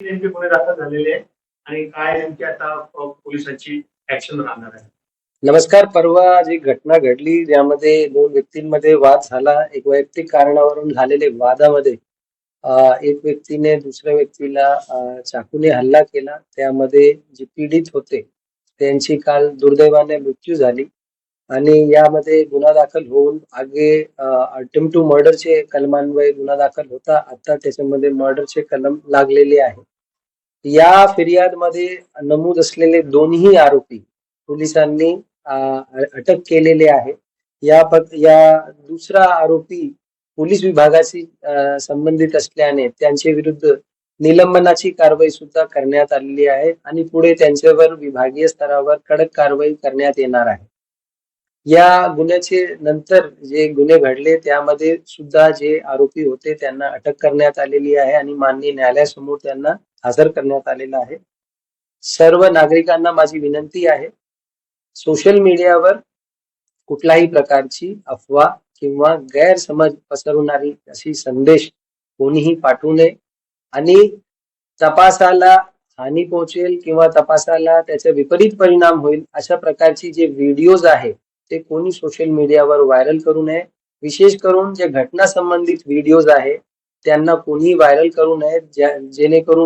नेमके गुन्हे दाखल झालेले आहे आणि काय नेमकी आता पोलिसांची ऍक्शन राहणार आहे? नमस्कार परवा जी घटना घडली ज्यामध्ये दोन व्यक्तींमध्ये वाद झाला. एक वैयक्तिक कारणावरून झालेले वादामध्ये एक व्यक्तीने दुसऱ्या व्यक्तीला चाकूने हल्ला केला. त्यामध्ये जे पीडित होते त्यांची काल दुर्दैवाने मृत्यू झाली. आणि यामध्ये गुन्हा दाखल होऊन आगे अटेम्प्ट टू मर्डरचे कलमान्वये गुन्हा दाखल होता. आता त्याच्यामध्ये मर्डरचे कलम लागलेले आहे. या फिर्यादमध्ये नमूद असलेले दोन्ही आरोपी पोलिसांनी अटक केलेले आहे. या पद या दुसरा आरोपी पोलीस विभागाशी संबंधित असल्याने त्यांच्या विरुद्ध निलंबनाची कारवाई सुद्धा करण्यात आलेली आहे आणि पुढे त्यांच्यावर विभागीय स्तरावर कडक कारवाई करण्यात येणार आहे. या गुन्ह्याचे नंतर जे गुन्हे घडले त्यामध्ये सुद्धा जे आरोपी होते त्यांना अटक करण्यात आलेली आहे आणि माननीय न्यायालयासमोर त्यांना हजर करण्यात आलेला आहे. सर्व नागरिकांना माझी विनंती आहे सोशल मीडियावर कुठल्याही प्रकारची अफवा किंवा गैरसमज पसरवणारी अशी संदेश कोणीही पाठवू नये आणि तपासाला हानी पोहोचेल किंवा तपासाला त्याचा विपरीत परिणाम होईल अशा प्रकारची जे व्हिडिओज आहे ते कोणी सोशल मीडियावर व्हायरल करू नये. विशेष करून जे घटना संबंधित व्हिडिओज आहे त्यांना कोणी व्हायरल करू नये ज्या- जेणेकरून